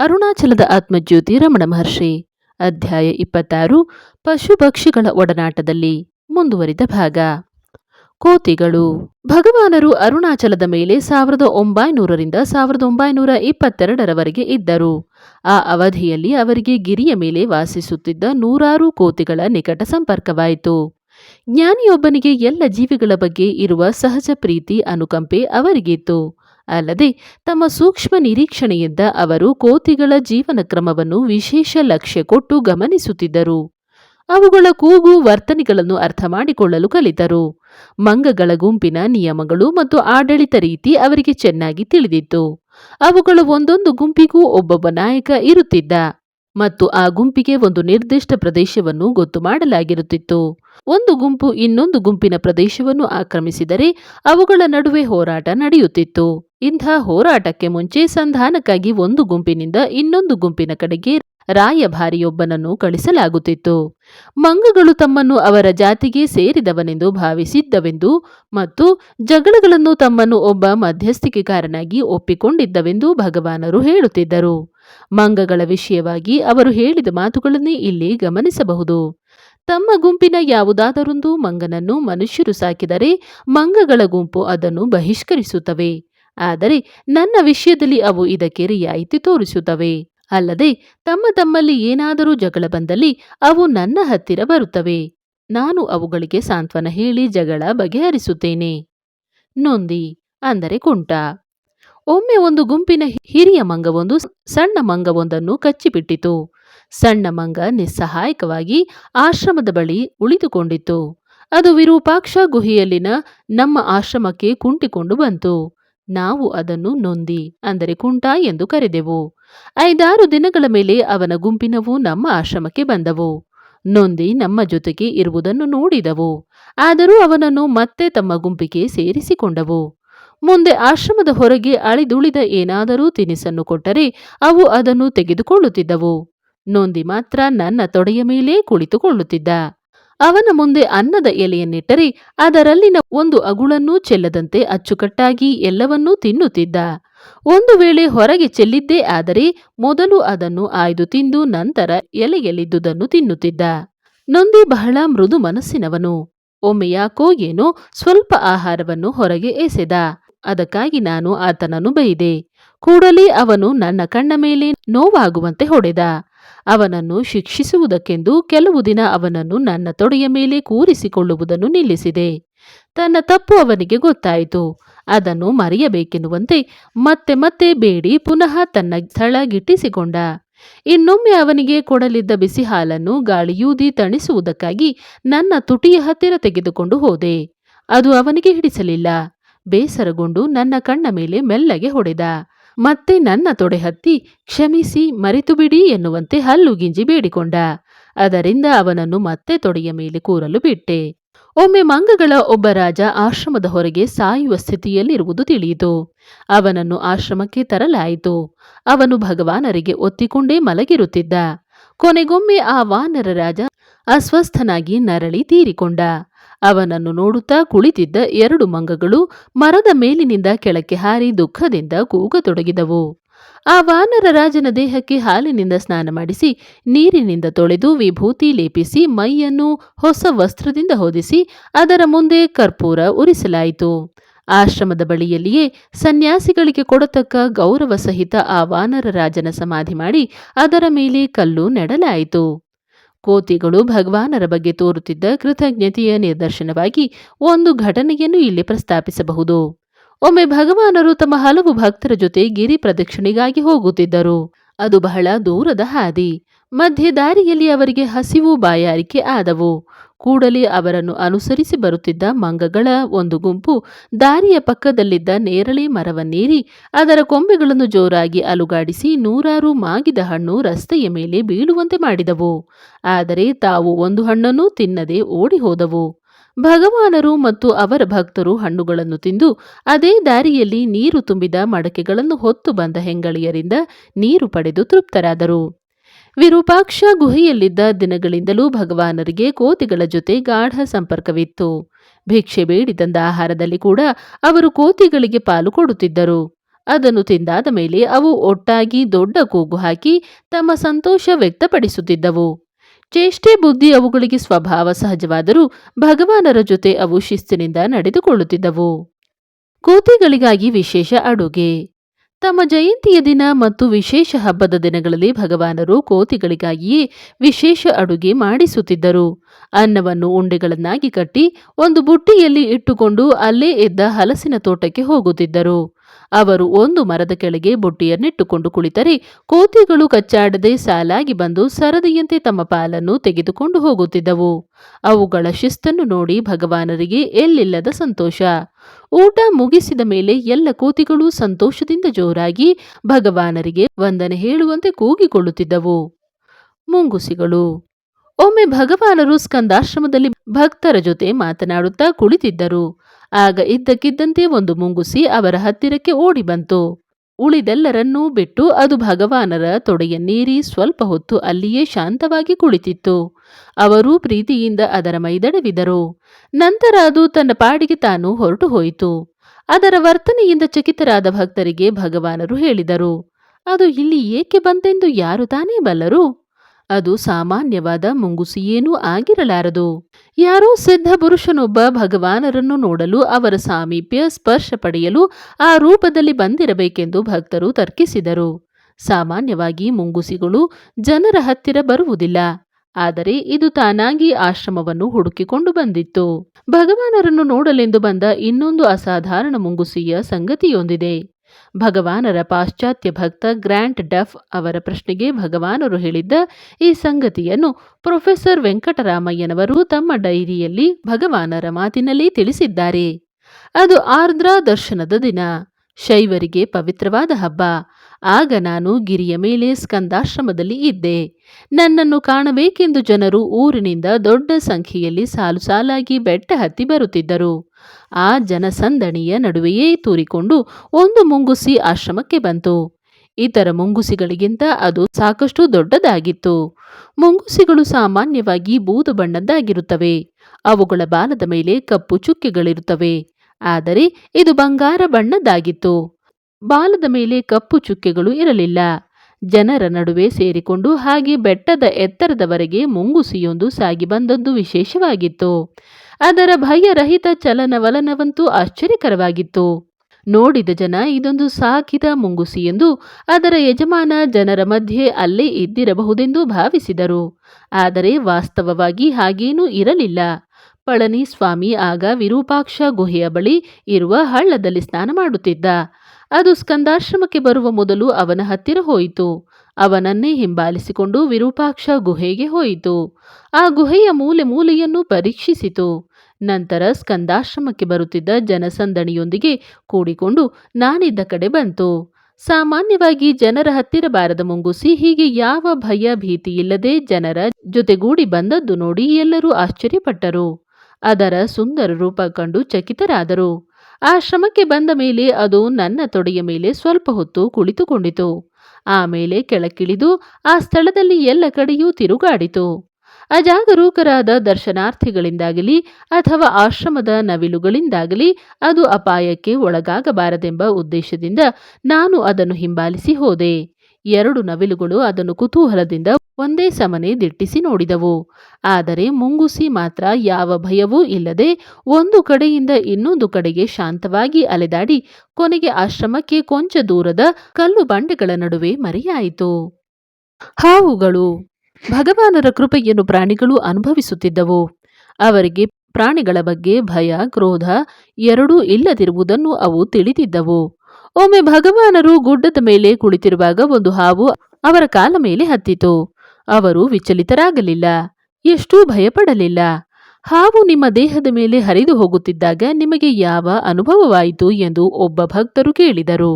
ಅರುಣಾಚಲದ ಆತ್ಮಜ್ಯೋತಿ ರಮಣ ಮಹರ್ಷಿ. ಅಧ್ಯಾಯ ಇಪ್ಪತ್ತಾರು, ಪಶು ಪಕ್ಷಿಗಳ ಒಡನಾಟದಲ್ಲಿ ಮುಂದುವರಿದ ಭಾಗ. ಕೋತಿಗಳು. ಭಗವಾನರು ಅರುಣಾಚಲದ ಮೇಲೆ ಸಾವಿರದ ಒಂಬೈನೂರರಿಂದ ಸಾವಿರದ ಒಂಬೈನೂರ ಇಪ್ಪತ್ತೆರಡರವರೆಗೆ ಇದ್ದರು. ಆ ಅವಧಿಯಲ್ಲಿ ಅವರಿಗೆ ಗಿರಿಯ ಮೇಲೆ ವಾಸಿಸುತ್ತಿದ್ದ ನೂರಾರು ಕೋತಿಗಳ ನಿಕಟ ಸಂಪರ್ಕವಾಯಿತು. ಜ್ಞಾನಿಯೊಬ್ಬನಿಗೆ ಎಲ್ಲ ಜೀವಿಗಳ ಬಗ್ಗೆ ಇರುವ ಸಹಜ ಪ್ರೀತಿ ಅನುಕಂಪೆ ಅವರಿಗಿತ್ತು. ಅಲ್ಲದೆ ತಮ್ಮ ಸೂಕ್ಷ್ಮ ನಿರೀಕ್ಷಣೆಯಿಂದ ಅವರು ಕೋತಿಗಳ ಜೀವನ ಕ್ರಮವನ್ನು ವಿಶೇಷ ಲಕ್ಷ್ಯ ಕೊಟ್ಟು ಗಮನಿಸುತ್ತಿದ್ದರು. ಅವುಗಳ ಕೂಗು ವರ್ತನೆಗಳನ್ನು ಅರ್ಥ ಮಾಡಿಕೊಳ್ಳಲು ಕಲಿತರು. ಮಂಗಗಳ ಗುಂಪಿನ ನಿಯಮಗಳು ಮತ್ತು ಆಡಳಿತ ರೀತಿ ಅವರಿಗೆ ಚೆನ್ನಾಗಿ ತಿಳಿದಿತ್ತು. ಅವುಗಳ ಒಂದೊಂದು ಗುಂಪಿಗೂ ಒಬ್ಬೊಬ್ಬ ನಾಯಕ ಇರುತ್ತಿದ್ದ. ಮತ್ತು ಆ ಗುಂಪಿಗೆ ಒಂದು ನಿರ್ದಿಷ್ಟ ಪ್ರದೇಶವನ್ನು ಗೊತ್ತು ಮಾಡಲಾಗಿರುತ್ತಿತ್ತು. ಒಂದು ಗುಂಪು ಇನ್ನೊಂದು ಗುಂಪಿನ ಪ್ರದೇಶವನ್ನು ಆಕ್ರಮಿಸಿದರೆ ಅವುಗಳ ನಡುವೆ ಹೋರಾಟ ನಡೆಯುತ್ತಿತ್ತು. ಇಂಥ ಹೋರಾಟಕ್ಕೆ ಮುಂಚೆ ಸಂಧಾನಕ್ಕಾಗಿ ಒಂದು ಗುಂಪಿನಿಂದ ಇನ್ನೊಂದು ಗುಂಪಿನ ಕಡೆಗೆ ರಾಯಭಾರಿಯೊಬ್ಬನನ್ನು ಕಳಿಸಲಾಗುತ್ತಿತ್ತು. ಮಂಗಗಳು ತಮ್ಮನ್ನು ಅವರ ಜಾತಿಗೆ ಸೇರಿದವನೆಂದು ಭಾವಿಸಿದ್ದವೆಂದು ಮತ್ತು ಜಗಳಗಳನ್ನು ತಮ್ಮನ್ನು ಒಬ್ಬ ಮಧ್ಯಸ್ಥಿಕೆಕಾರನಾಗಿ ಒಪ್ಪಿಕೊಂಡಿದ್ದವೆಂದು ಭಗವಾನರು ಹೇಳುತ್ತಿದ್ದರು. ಮಂಗಗಳ ವಿಷಯವಾಗಿ ಅವರು ಹೇಳಿದ ಮಾತುಗಳನ್ನೇ ಇಲ್ಲಿ ಗಮನಿಸಬಹುದು. ತಮ್ಮ ಗುಂಪಿನ ಯಾವುದಾದರೊಂದು ಮಂಗನನ್ನು ಮನುಷ್ಯರು ಸಾಕಿದರೆ ಮಂಗಗಳ ಗುಂಪು ಅದನ್ನು ಬಹಿಷ್ಕರಿಸುತ್ತವೆ. ಆದರೆ ನನ್ನ ವಿಷಯದಲ್ಲಿ ಅವು ಇದಕ್ಕೆ ರಿಯಾಯಿತಿ ತೋರಿಸುತ್ತವೆ. ಅಲ್ಲದೆ ತಮ್ಮ ತಮ್ಮಲ್ಲಿ ಏನಾದರೂ ಜಗಳ ಬಂದಲ್ಲಿ ಅವು ನನ್ನ ಹತ್ತಿರ ಬರುತ್ತವೆ. ನಾನು ಅವುಗಳಿಗೆ ಸಾಂತ್ವನ ಹೇಳಿ ಜಗಳ ಬಗೆಹರಿಸುತ್ತೇನೆ. ನೊಂದಿ, ಅಂದರೆ ಕುಂಟ. ಒಮ್ಮೆ ಒಂದು ಗುಂಪಿನ ಹಿರಿಯ ಮಂಗವೊಂದು ಸಣ್ಣ ಮಂಗವೊಂದನ್ನು ಕಚ್ಚಿಬಿಟ್ಟಿತು. ಸಣ್ಣ ಮಂಗ ನಿಸ್ಸಹಾಯಕವಾಗಿ ಆಶ್ರಮದ ಬಳಿ ಉಳಿದುಕೊಂಡಿತ್ತು. ಅದು ವಿರೂಪಾಕ್ಷ ಗುಹೆಯಲ್ಲಿನ ನಮ್ಮ ಆಶ್ರಮಕ್ಕೆ ಕುಂಟಿಕೊಂಡು ಬಂತು. ನಾವು ಅದನ್ನು ನೊಂದಿ, ಅಂದರೆ ಕುಂಟ ಎಂದು ಕರೆದೆವು. ಐದಾರು ದಿನಗಳ ಮೇಲೆ ಅವನ ಗುಂಪಿನವು ನಮ್ಮ ಆಶ್ರಮಕ್ಕೆ ಬಂದವು. ನೊಂದಿ ನಮ್ಮ ಜೊತೆಗೆ ಇರುವುದನ್ನು ನೋಡಿದವು. ಆದರೂ ಅವನನ್ನು ಮತ್ತೆ ತಮ್ಮ ಗುಂಪಿಗೆ ಸೇರಿಸಿಕೊಂಡವು. ಮುಂದೆ ಆಶ್ರಮದ ಹೊರಗೆ ಅಳಿದುಳಿದ ಏನಾದರೂ ತಿನಿಸನ್ನು ಕೊಟ್ಟರೆ ಅವು ಅದನ್ನು ತೆಗೆದುಕೊಳ್ಳುತ್ತಿದ್ದವು. ನೊಂದಿ ಮಾತ್ರ ನನ್ನ ತೊಡೆಯ ಮೇಲೆ ಕುಳಿತುಕೊಳ್ಳುತ್ತಿದ್ದ. ಅವನ ಮುಂದೆ ಅನ್ನದ ಎಲೆಯನ್ನಿಟ್ಟರೆ ಅದರಲ್ಲಿನ ಒಂದು ಅಗುಳನ್ನೂ ಚೆಲ್ಲದಂತೆ ಅಚ್ಚುಕಟ್ಟಾಗಿ ಎಲ್ಲವನ್ನೂ ತಿನ್ನುತ್ತಿದ್ದ. ಒಂದು ವೇಳೆ ಹೊರಗೆ ಚೆಲ್ಲಿದ್ದೇ ಆದರೆ ಮೊದಲು ಅದನ್ನು ಆಯ್ದು ತಿಂದು ನಂತರ ಎಲೆಯಲ್ಲಿದ್ದುದನ್ನು ತಿನ್ನುತ್ತಿದ್ದ. ನೊಂದಿ ಬಹಳ ಮೃದು ಮನಸ್ಸಿನವನು. ಒಮ್ಮೆ ಯಾಕೋ ಏನೋ ಸ್ವಲ್ಪ ಆಹಾರವನ್ನು ಹೊರಗೆ ಎಸೆದ. ಅದಕ್ಕಾಗಿ ನಾನು ಆತನನ್ನು ಬೈದೆ. ಕೂಡಲೇ ಅವನು ನನ್ನ ಕಣ್ಣ ಮೇಲೆ ನೋವಾಗುವಂತೆ ಹೊಡೆದ. ಅವನನ್ನು ಶಿಕ್ಷಿಸುವುದಕ್ಕೆಂದು ಕೆಲವು ದಿನ ಅವನನ್ನು ನನ್ನ ತೊಡೆಯ ಮೇಲೆ ಕೂರಿಸಿಕೊಳ್ಳುವುದನ್ನು ನಿಲ್ಲಿಸಿದೆ. ತನ್ನ ತಪ್ಪು ಅವನಿಗೆ ಗೊತ್ತಾಯಿತು. ಅದನ್ನು ಮರೆಯಬೇಕೆನ್ನುವಂತೆ ಮತ್ತೆ ಮತ್ತೆ ಬೇಡಿ ಪುನಃ ತನ್ನ ಸ್ಥಳ ಗಿಟ್ಟಿಸಿಕೊಂಡ. ಇನ್ನೊಮ್ಮೆ ಅವನಿಗೆ ಕೊಡಲಿದ್ದ ಬಿಸಿ ಹಾಲನ್ನು ಗಾಳಿಯೂದಿ ತಣಿಸುವುದಕ್ಕಾಗಿ ನನ್ನ ತುಟಿಯ ಹತ್ತಿರ ತೆಗೆದುಕೊಂಡು ಹೋದೆ. ಅದು ಅವನಿಗೆ ಹಿಡಿಸಲಿಲ್ಲ. ಬೇಸರಗೊಂಡು ನನ್ನ ಕಣ್ಣ ಮೇಲೆ ಮೆಲ್ಲಗೆ ಹೊಡೆದ. ಮತ್ತೆ ನನ್ನ ತೊಡೆ ಹತ್ತಿ ಕ್ಷಮಿಸಿ ಮರೆತು ಬಿಡಿ ಎನ್ನುವಂತೆ ಹಲ್ಲು ಗಿಂಜಿ ಬೇಡಿಕೊಂಡ. ಅದರಿಂದ ಅವನನ್ನು ಮತ್ತೆ ತೊಡೆಯ ಮೇಲೆ ಕೂರಲು ಬಿಟ್ಟೆ. ಒಮ್ಮೆ ಮಂಗಗಳ ಒಬ್ಬ ರಾಜ ಆಶ್ರಮದ ಹೊರಗೆ ಸಾಯುವ ಸ್ಥಿತಿಯಲ್ಲಿರುವುದು ತಿಳಿಯಿತು. ಅವನನ್ನು ಆಶ್ರಮಕ್ಕೆ ತರಲಾಯಿತು. ಅವನು ಭಗವಾನರಿಗೆ ಒತ್ತಿಕೊಂಡೇ ಮಲಗಿರುತ್ತಿದ್ದ. ಕೊನೆಗೊಮ್ಮೆ ಆ ವಾನರ ರಾಜ ಅಸ್ವಸ್ಥನಾಗಿ ನರಳಿ ತೀರಿಕೊಂಡ. ಅವನನ್ನು ನೋಡುತ್ತಾ ಕುಳಿತಿದ್ದ ಎರಡು ಮಂಗಗಳು ಮರದ ಮೇಲಿನಿಂದ ಕೆಳಕ್ಕೆ ಹಾರಿ ದುಃಖದಿಂದ ಕೂಗತೊಡಗಿದವು. ಆ ವಾನರ ರಾಜನ ದೇಹಕ್ಕೆ ಹಾಲಿನಿಂದ ಸ್ನಾನ ಮಾಡಿಸಿ, ನೀರಿನಿಂದ ತೊಳೆದು ವಿಭೂತಿ ಲೇಪಿಸಿ, ಮೈಯನ್ನು ಹೊಸ ವಸ್ತ್ರದಿಂದ ಹೊದಿಸಿ, ಅದರ ಮುಂದೆ ಕರ್ಪೂರ ಉರಿಸಲಾಯಿತು. ಆಶ್ರಮದ ಬಳಿಯಲ್ಲಿಯೇ ಸನ್ಯಾಸಿಗಳಿಗೆ ಕೊಡತಕ್ಕ ಗೌರವ ಸಹಿತ ಆ ವಾನರ ರಾಜನ ಸಮಾಧಿ ಮಾಡಿ ಅದರ ಮೇಲೆ ಕಲ್ಲು ನೆಡಲಾಯಿತು. ಕೋತಿಗಳು ಭಗವಾನರ ಬಗ್ಗೆ ತೋರುತ್ತಿದ್ದ ಕೃತಜ್ಞತೆಯ ನಿದರ್ಶನವಾಗಿ ಒಂದು ಘಟನೆಯನ್ನು ಇಲ್ಲಿ ಪ್ರಸ್ತಾಪಿಸಬಹುದು. ಒಮ್ಮೆ ಭಗವಾನರು ತಮ್ಮ ಹಲವು ಭಕ್ತರ ಜೊತೆ ಗಿರಿ ಪ್ರದಕ್ಷಿಣೆಗಾಗಿ ಹೋಗುತ್ತಿದ್ದರು. ಅದು ಬಹಳ ದೂರದ ಹಾದಿ. ಮಧ್ಯೆ ದಾರಿಯಲ್ಲಿ ಅವರಿಗೆ ಹಸಿವು ಬಾಯಾರಿಕೆ ಆದವು. ಕೂಡಲೇ ಅವರನ್ನು ಅನುಸರಿಸಿ ಬರುತ್ತಿದ್ದ ಮಂಗಗಳ ಒಂದು ಗುಂಪು ದಾರಿಯ ಪಕ್ಕದಲ್ಲಿದ್ದ ನೇರಳೆ ಮರವನ್ನೇರಿ ಅದರ ಕೊಂಬೆಗಳನ್ನು ಜೋರಾಗಿ ಅಲುಗಾಡಿಸಿ ನೂರಾರು ಮಾಗಿದ ಹಣ್ಣು ರಸ್ತೆಯ ಮೇಲೆ ಬೀಳುವಂತೆ ಮಾಡಿದವು. ಆದರೆ ತಾವು ಒಂದು ಹಣ್ಣನ್ನೂ ತಿನ್ನದೆ ಓಡಿ ಹೋದವು ಭಗವಾನರು ಮತ್ತು ಅವರ ಭಕ್ತರು ಹಣ್ಣುಗಳನ್ನು ತಿಂದು ಅದೇ ದಾರಿಯಲ್ಲಿ ನೀರು ತುಂಬಿದ ಮಡಕೆಗಳನ್ನು ಹೊತ್ತು ಬಂದ ಹೆಂಗಳಿಯರಿಂದ ನೀರು ಪಡೆದು ತೃಪ್ತರಾದರು. ವಿರೂಪಾಕ್ಷ ಗುಹೆಯಲ್ಲಿದ್ದ ದಿನಗಳಿಂದಲೂ ಭಗವಾನರಿಗೆ ಕೋತಿಗಳ ಜೊತೆ ಗಾಢ ಸಂಪರ್ಕವಿತ್ತು. ಭಿಕ್ಷೆ ಬೇಡಿ ತಂದ ಆಹಾರದಲ್ಲಿ ಕೂಡ ಅವರು ಕೋತಿಗಳಿಗೆ ಪಾಲು ಕೊಡುತ್ತಿದ್ದರು. ಅದನ್ನು ತಿಂದಾದ ಮೇಲೆ ಅವು ಒಟ್ಟಾಗಿ ದೊಡ್ಡ ಕೂಗು ಹಾಕಿ ತಮ್ಮ ಸಂತೋಷ ವ್ಯಕ್ತಪಡಿಸುತ್ತಿದ್ದವು. ಚೇಷ್ಟೆ ಬುದ್ಧಿ ಅವುಗಳಿಗೆ ಸ್ವಭಾವ ಸಹಜವಾದರೂ ಭಗವಾನರ ಜೊತೆ ಅವು ಶಿಸ್ತಿನಿಂದ ನಡೆದುಕೊಳ್ಳುತ್ತಿದ್ದವು. ಕೋತಿಗಳಿಗಾಗಿ ವಿಶೇಷ ಅಡುಗೆ. ತಮ್ಮ ಜಯಂತಿಯ ದಿನ ಮತ್ತು ವಿಶೇಷ ಹಬ್ಬದ ದಿನಗಳಲ್ಲಿ ಭಗವಾನರು ಕೋತಿಗಳಿಗಾಗಿಯೇ ವಿಶೇಷ ಅಡುಗೆ ಮಾಡಿಸುತ್ತಿದ್ದರು. ಅನ್ನವನ್ನು ಉಂಡೆಗಳನ್ನಾಗಿ ಕಟ್ಟಿ ಒಂದು ಬುಟ್ಟಿಯಲ್ಲಿ ಇಟ್ಟುಕೊಂಡು ಅಲ್ಲೇ ಎದ್ದ ಹಲಸಿನ ತೋಟಕ್ಕೆ ಹೋಗುತ್ತಿದ್ದರು. ಅವರು ಒಂದು ಮರದ ಕೆಳಗೆ ಬುಟ್ಟಿಯನ್ನಿಟ್ಟುಕೊಂಡು ಕುಳಿತರೆ ಕೋತಿಗಳು ಕಚ್ಚಾಡದೆ ಸಾಲಾಗಿ ಬಂದು ಸರದಿಯಂತೆ ತಮ್ಮ ಪಾಲನ್ನು ತೆಗೆದುಕೊಂಡು ಹೋಗುತ್ತಿದ್ದವು. ಅವುಗಳ ಶಿಸ್ತನ್ನು ನೋಡಿ ಭಗವಾನರಿಗೆ ಎಲ್ಲಿಲ್ಲದ ಸಂತೋಷ. ಊಟ ಮುಗಿಸಿದ ಮೇಲೆ ಎಲ್ಲ ಕೋತಿಗಳು ಸಂತೋಷದಿಂದ ಜೋರಾಗಿ ಭಗವಾನರಿಗೆ ವಂದನೆ ಹೇಳುವಂತೆ ಕೂಗಿಕೊಳ್ಳುತ್ತಿದ್ದವು. ಮುಂಗುಸಿಗಳು. ಒಮ್ಮೆ ಭಗವಾನರು ಸ್ಕಂದಾಶ್ರಮದಲ್ಲಿ ಭಕ್ತರ ಜೊತೆ ಮಾತನಾಡುತ್ತಾ ಕುಳಿತಿದ್ದರು. ಆಗ ಇದ್ದಕ್ಕಿದ್ದಂತೆ ಒಂದು ಮುಂಗುಸಿ ಅವರ ಹತ್ತಿರಕ್ಕೆ ಓಡಿ ಬಂತು. ಉಳಿದೆಲ್ಲರನ್ನೂ ಬಿಟ್ಟು ಅದು ಭಗವಾನರ ತೊಡೆಯನ್ನೇರಿ ಸ್ವಲ್ಪ ಹೊತ್ತು ಅಲ್ಲಿಯೇ ಶಾಂತವಾಗಿ ಕುಳಿತಿತ್ತು. ಅವರು ಪ್ರೀತಿಯಿಂದ ಅದರ ಮೈದಡವಿದರು. ನಂತರ ಅದು ತನ್ನ ಪಾಡಿಗೆ ತಾನು ಹೊರಟು ಹೋಯಿತು. ಅದರ ವರ್ತನೆಯಿಂದ ಚಕಿತರಾದ ಭಕ್ತರಿಗೆ ಭಗವಾನರು ಹೇಳಿದರು. ಅದು ಇಲ್ಲಿ ಏಕೆ ಬಂತೆಂದು ಯಾರು ತಾನೇ ಬಲ್ಲರು? ಅದು ಸಾಮಾನ್ಯವಾದ ಮುಂಗುಸಿಯೇನೂ ಆಗಿರಲಾರದು. ಯಾರೋ ಸಿದ್ಧ ಪುರುಷನೊಬ್ಬ ಭಗವಾನರನ್ನು ನೋಡಲು ಅವರ ಸಾಮೀಪ್ಯ ಸ್ಪರ್ಶ ಪಡೆಯಲು ಆ ರೂಪದಲ್ಲಿ ಬಂದಿರಬೇಕೆಂದು ಭಕ್ತರು ತರ್ಕಿಸಿದರು. ಸಾಮಾನ್ಯವಾಗಿ ಮುಂಗುಸಿಗಳು ಜನರ ಹತ್ತಿರ ಬರುವುದಿಲ್ಲ. ಆದರೆ ಇದು ತಾನಾಗಿ ಆಶ್ರಮವನ್ನು ಹುಡುಕಿಕೊಂಡು ಬಂದಿತ್ತು. ಭಗವಾನರನ್ನು ನೋಡಲೆಂದು ಬಂದ ಇನ್ನೊಂದು ಅಸಾಧಾರಣ ಮುಂಗುಸಿಯ ಸಂಗತಿಯೊಂದಿದೆ. ಭಗವಾನರ ಪಾಶ್ಚಾತ್ಯ ಭಕ್ತ ಗ್ರ್ಯಾಂಟ್ ಡಫ್ ಅವರ ಪ್ರಶ್ನೆಗೆ ಭಗವಾನರು ಹೇಳಿದ್ದ ಈ ಸಂಗತಿಯನ್ನು ಪ್ರೊಫೆಸರ್ ವೆಂಕಟರಾಮಯ್ಯನವರು ತಮ್ಮ ಡೈರಿಯಲ್ಲಿ ಭಗವಾನರ ಮಾತಿನಲ್ಲಿ ತಿಳಿಸಿದ್ದಾರೆ. ಅದು ಆರ್ದ್ರ ದರ್ಶನದ ದಿನ. ಶೈವರಿಗೆ ಪವಿತ್ರವಾದ ಹಬ್ಬ. ಆಗ ನಾನು ಗಿರಿಯ ಮೇಲೆ ಸ್ಕಂದಾಶ್ರಮದಲ್ಲಿ ಇದ್ದೆ. ನನ್ನನ್ನು ಕಾಣಬೇಕೆಂದು ಜನರು ಊರಿನಿಂದ ದೊಡ್ಡ ಸಂಖ್ಯೆಯಲ್ಲಿ ಸಾಲು ಸಾಲಾಗಿ ಬೆಟ್ಟ ಹತ್ತಿ ಬರುತ್ತಿದ್ದರು. ಆ ಜನಸಂದಣಿಯ ನಡುವೆಯೇ ತೂರಿಕೊಂಡು ಒಂದು ಮುಂಗುಸಿ ಆಶ್ರಮಕ್ಕೆ ಬಂತು. ಇತರ ಮುಂಗುಸಿಗಳಿಗಿಂತ ಅದು ಸಾಕಷ್ಟು ದೊಡ್ಡದಾಗಿತ್ತು. ಮುಂಗುಸಿಗಳು ಸಾಮಾನ್ಯವಾಗಿ ಬೂದು ಬಣ್ಣದ್ದಾಗಿರುತ್ತವೆ. ಅವುಗಳ ಬಾಲದ ಮೇಲೆ ಕಪ್ಪು ಚುಕ್ಕೆಗಳಿರುತ್ತವೆ. ಆದರೆ ಇದು ಬಂಗಾರ ಬಣ್ಣದ್ದಾಗಿತ್ತು. ಬಾಲದ ಮೇಲೆ ಕಪ್ಪು ಚುಕ್ಕೆಗಳು ಇರಲಿಲ್ಲ. ಜನರ ನಡುವೆ ಸೇರಿಕೊಂಡು ಹಾಗೆ ಬೆಟ್ಟದ ಎತ್ತರದವರೆಗೆ ಮುಂಗುಸಿಯೊಂದು ಸಾಗಿ ಬಂದದ್ದು ವಿಶೇಷವಾಗಿತ್ತು. ಅದರ ಭಯರಹಿತ ಚಲನವಲನವಂತೂ ಆಶ್ಚರ್ಯಕರವಾಗಿತ್ತು. ನೋಡಿದ ಜನ ಇದೊಂದು ಸಾಕಿದ ಮುಂಗುಸಿ ಎಂದು ಅದರ ಯಜಮಾನ ಜನರ ಮಧ್ಯೆ ಅಲ್ಲೇ ಇದ್ದಿರಬಹುದೆಂದು ಭಾವಿಸಿದರು. ಆದರೆ ವಾಸ್ತವವಾಗಿ ಹಾಗೇನೂ ಇರಲಿಲ್ಲ. ಪಳನಿ ಸ್ವಾಮಿ ಆಗ ವಿರೂಪಾಕ್ಷ ಗುಹೆಯ ಬಳಿ ಇರುವ ಹಳ್ಳದಲ್ಲಿ ಸ್ನಾನ ಮಾಡುತ್ತಿದ್ದ. ಅದು ಸ್ಕಂದಾಶ್ರಮಕ್ಕೆ ಬರುವ ಮೊದಲು ಅವನ ಹತ್ತಿರ ಹೋಯಿತು. ಅವನನ್ನೇ ಹಿಂಬಾಲಿಸಿಕೊಂಡು ವಿರೂಪಾಕ್ಷ ಗುಹೆಗೆ ಹೋಯಿತು. ಆ ಗುಹೆಯ ಮೂಲೆ ಮೂಲೆಯನ್ನು ಪರೀಕ್ಷಿಸಿತು. ನಂತರ ಸ್ಕಂದಾಶ್ರಮಕ್ಕೆ ಬರುತ್ತಿದ್ದ ಜನಸಂದಣಿಯೊಂದಿಗೆ ಕೂಡಿಕೊಂಡು ನಾನಿದ್ದ ಕಡೆ ಬಂತು. ಸಾಮಾನ್ಯವಾಗಿ ಜನರ ಹತ್ತಿರ ಬಾರದ ಮುಂಗುಸಿ ಹೀಗೆ ಯಾವ ಭಯ ಭೀತಿಯಿಲ್ಲದೆ ಜನರ ಜೊತೆಗೂಡಿ ಬಂದದ್ದು ನೋಡಿ ಎಲ್ಲರೂ ಆಶ್ಚರ್ಯಪಟ್ಟರು. ಅದರ ಸುಂದರ ರೂಪ ಕಂಡು ಚಕಿತರಾದರು. ಆಶ್ರಮಕ್ಕೆ ಬಂದ ಮೇಲೆ ಅದು ನನ್ನ ತೊಡೆಯ ಮೇಲೆ ಸ್ವಲ್ಪ ಹೊತ್ತು ಕುಳಿತುಕೊಂಡಿತು. ಆಮೇಲೆ ಕೆಳಕ್ಕಿಳಿದು ಆ ಸ್ಥಳದಲ್ಲಿ ಎಲ್ಲ ಕಡೆಯೂ ತಿರುಗಾಡಿತು. ಅಜಾಗರೂಕರಾದ ದರ್ಶನಾರ್ಥಿಗಳಿಂದಾಗಲಿ ಅಥವಾ ಆಶ್ರಮದ ನವಿಲುಗಳಿಂದಾಗಲಿ ಅದು ಅಪಾಯಕ್ಕೆ ಒಳಗಾಗಬಾರದೆಂಬ ಉದ್ದೇಶದಿಂದ ನಾನು ಅದನ್ನು ಹಿಂಬಾಲಿಸಿ ಹೋದೆ. ಎರಡು ನವಿಲುಗಳು ಅದನ್ನು ಕುತೂಹಲದಿಂದ ಒಂದೇ ಸಮನೆ ದಿಟ್ಟಿಸಿ ನೋಡಿದವು. ಆದರೆ ಮುಂಗುಸಿ ಮಾತ್ರ ಯಾವ ಭಯವೂ ಇಲ್ಲದೆ ಒಂದು ಕಡೆಯಿಂದ ಇನ್ನೊಂದು ಕಡೆಗೆ ಶಾಂತವಾಗಿ ಅಲೆದಾಡಿ ಕೊನೆಗೆ ಆಶ್ರಮಕ್ಕೆ ಕೊಂಚ ದೂರದ ಕಲ್ಲು ಬಂಡೆಗಳ ನಡುವೆ ಮರೆಯಾಯಿತು. ಹಾವುಗಳು, ಭಗವಾನರ ಕೃಪೆಯನ್ನು ಪ್ರಾಣಿಗಳು ಅನುಭವಿಸುತ್ತಿದ್ದವು. ಅವರಿಗೆ ಪ್ರಾಣಿಗಳ ಬಗ್ಗೆ ಭಯ, ಕ್ರೋಧ ಎರಡೂ ಇಲ್ಲದಿರುವುದನ್ನು ಅವು ತಿಳಿದಿದ್ದವು. ಒಮ್ಮೆ ಭಗವಾನರು ಗುಡ್ಡದ ಮೇಲೆ ಕುಳಿತಿರುವಾಗ ಒಂದು ಹಾವು ಅವರ ಕಾಲ ಮೇಲೆ ಹತ್ತಿತು. ಅವರು ವಿಚಲಿತರಾಗಲಿಲ್ಲ, ಎಷ್ಟೂ ಭಯಪಡಲಿಲ್ಲ. ಹಾವು ನಿಮ್ಮ ದೇಹದ ಮೇಲೆ ಹರಿದು ಹೋಗುತ್ತಿದ್ದಾಗ ನಿಮಗೆ ಯಾವ ಅನುಭವವಾಯಿತು ಎಂದು ಒಬ್ಬ ಭಕ್ತರು ಕೇಳಿದರು.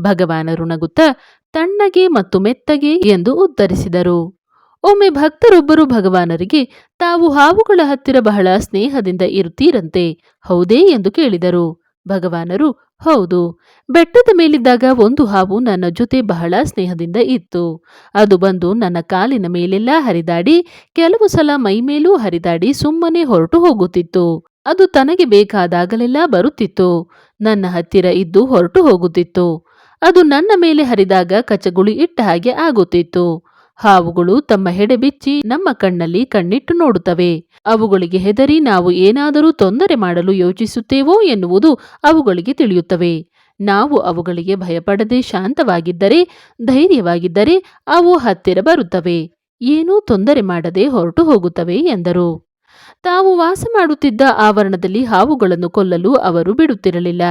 ಭಗವಾನರು ನಗುತ್ತಾ ತಣ್ಣಗೆ ಮತ್ತು ಮೆತ್ತಗೆ ಎಂದು ಉತ್ತರಿಸಿದರು. ಒಮ್ಮೆ ಭಕ್ತರೊಬ್ಬರು ಭಗವಾನರಿಗೆ, ತಾವು ಹಾವುಗಳ ಹತ್ತಿರ ಬಹಳ ಸ್ನೇಹದಿಂದ ಇರುತ್ತೀರಂತೆ, ಹೌದೇ ಎಂದು ಕೇಳಿದರು. ಭಗವಾನರು ಹೌದು, ಬೆಟ್ಟದ ಮೇಲಿದ್ದಾಗ ಒಂದು ಹಾವು ನನ್ನ ಜೊತೆ ಬಹಳ ಸ್ನೇಹದಿಂದ ಇತ್ತು. ಅದು ಬಂದು ನನ್ನ ಕಾಲಿನ ಮೇಲೆಲ್ಲ ಹರಿದಾಡಿ, ಕೆಲವು ಸಲ ಮೈಮೇಲೂ ಹರಿದಾಡಿ ಸುಮ್ಮನೆ ಹೊರಟು ಹೋಗುತ್ತಿತ್ತು. ಅದು ತನಗೆ ಬೇಕಾದಾಗಲೆಲ್ಲ ಬರುತ್ತಿತ್ತು. ನನ್ನ ಹತ್ತಿರ ಇದ್ದು ಹೊರಟು ಹೋಗುತ್ತಿತ್ತು. ಅದು ನನ್ನ ಮೇಲೆ ಹರಿದಾಗ ಕಚಗುಳಿ ಇಟ್ಟ ಹಾಗೆ ಆಗುತ್ತಿತ್ತು. ಹಾವುಗಳು ತಮ್ಮ ಹೆಡೆಬಿಚ್ಚಿ ನಮ್ಮ ಕಣ್ಣಲ್ಲಿ ಕಣ್ಣಿಟ್ಟು ನೋಡುತ್ತವೆ. ಅವುಗಳಿಗೆ ಹೆದರಿ ನಾವು ಏನಾದರೂ ತೊಂದರೆ ಮಾಡಲು ಯೋಚಿಸುತ್ತೇವೋ ಎನ್ನುವುದು ಅವುಗಳಿಗೆ ತಿಳಿಯುತ್ತವೆ. ನಾವು ಅವುಗಳಿಗೆ ಭಯಪಡದೆ ಶಾಂತವಾಗಿದ್ದರೆ, ಧೈರ್ಯವಾಗಿದ್ದರೆ ಅವು ಹತ್ತಿರ ಬರುತ್ತವೆ. ಏನೂ ತೊಂದರೆ ಮಾಡದೆ ಹೊರಟು ಹೋಗುತ್ತವೆ ಎಂದರು. ತಾವು ವಾಸ ಮಾಡುತ್ತಿದ್ದ ಆವರಣದಲ್ಲಿ ಹಾವುಗಳನ್ನು ಕೊಲ್ಲಲು ಅವರು ಬಿಡುತ್ತಿರಲಿಲ್ಲ.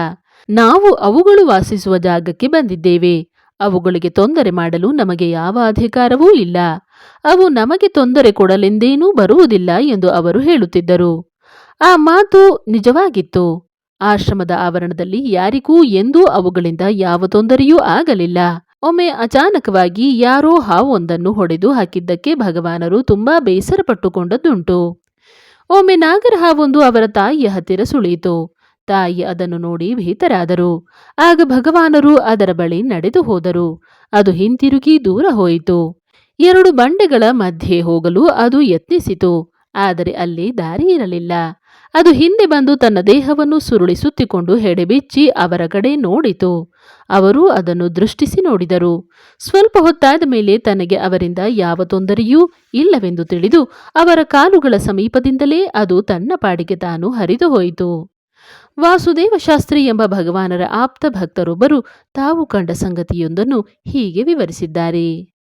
ನಾವು ಅವುಗಳು ವಾಸಿಸುವ ಜಾಗಕ್ಕೆ ಬಂದಿದ್ದೇವೆ. ಅವುಗಳಿಗೆ ತೊಂದರೆ ಮಾಡಲು ನಮಗೆ ಯಾವ ಅಧಿಕಾರವೂ ಇಲ್ಲ. ಅವು ನಮಗೆ ತೊಂದರೆ ಕೊಡಲೆಂದೇನೂ ಬರುವುದಿಲ್ಲ ಎಂದು ಅವರು ಹೇಳುತ್ತಿದ್ದರು. ಆ ಮಾತು ನಿಜವಾಗಿತ್ತು. ಆಶ್ರಮದ ಆವರಣದಲ್ಲಿ ಯಾರಿಗೂ ಎಂದೂ ಅವುಗಳಿಂದ ಯಾವ ತೊಂದರೆಯೂ ಆಗಲಿಲ್ಲ. ಒಮ್ಮೆ ಅಚಾನಕವಾಗಿ ಯಾರೋ ಹಾವೊಂದನ್ನು ಹೊಡೆದು ಹಾಕಿದ್ದಕ್ಕೆ ಭಗವಾನರು ತುಂಬಾ ಬೇಸರಪಟ್ಟುಕೊಂಡದ್ದುಂಟು. ಒಮ್ಮೆ ನಾಗರ ಹಾವೊಂದು ಅವರ ತಾಯಿಯ ಹತ್ತಿರ ಸುಳಿಯಿತು. ತಾಯಿ ಅದನ್ನು ನೋಡಿ ಭೀತರಾದರು. ಆಗ ಭಗವಾನರು ಅದರ ಬಳಿ ನಡೆದು ಹೋದರು. ಅದು ಹಿಂತಿರುಗಿ ದೂರ ಹೋಯಿತು. ಎರಡು ಬಂಡೆಗಳ ಮಧ್ಯೆ ಹೋಗಲು ಅದು ಯತ್ನಿಸಿತು. ಆದರೆ ಅಲ್ಲಿ ದಾರಿ ಇರಲಿಲ್ಲ. ಅದು ಹಿಂದೆ ಬಂದು ತನ್ನ ದೇಹವನ್ನು ಸುರುಳಿ ಸುತ್ತಿಕೊಂಡು ಹೆಡೆಬಿಚ್ಚಿ ಅವರ ಕಡೆ ನೋಡಿತು. ಅವರು ಅದನ್ನು ದೃಷ್ಟಿಸಿ ನೋಡಿದರು. ಸ್ವಲ್ಪ ಹೊತ್ತಾದ ಮೇಲೆ ತನಗೆ ಅವರಿಂದ ಯಾವ ತೊಂದರೆಯೂ ಇಲ್ಲವೆಂದು ತಿಳಿದು ಅವರ ಕಾಲುಗಳ ಸಮೀಪದಿಂದಲೇ ಅದು ತನ್ನ ಪಾಡಿಗೆ ತಾನು ಹರಿದು ಹೋಯಿತು. ವಾಸುದೇವ ಶಾಸ್ತ್ರಿ ಎಂಬ ಭಗವಾನರ ಆಪ್ತ ಭಕ್ತರೊಬ್ಬರು ತಾವು ಕಂಡ ಸಂಗತಿಯೊಂದನ್ನು ಹೀಗೆ ವಿವರಿಸಿದ್ದಾರೆ.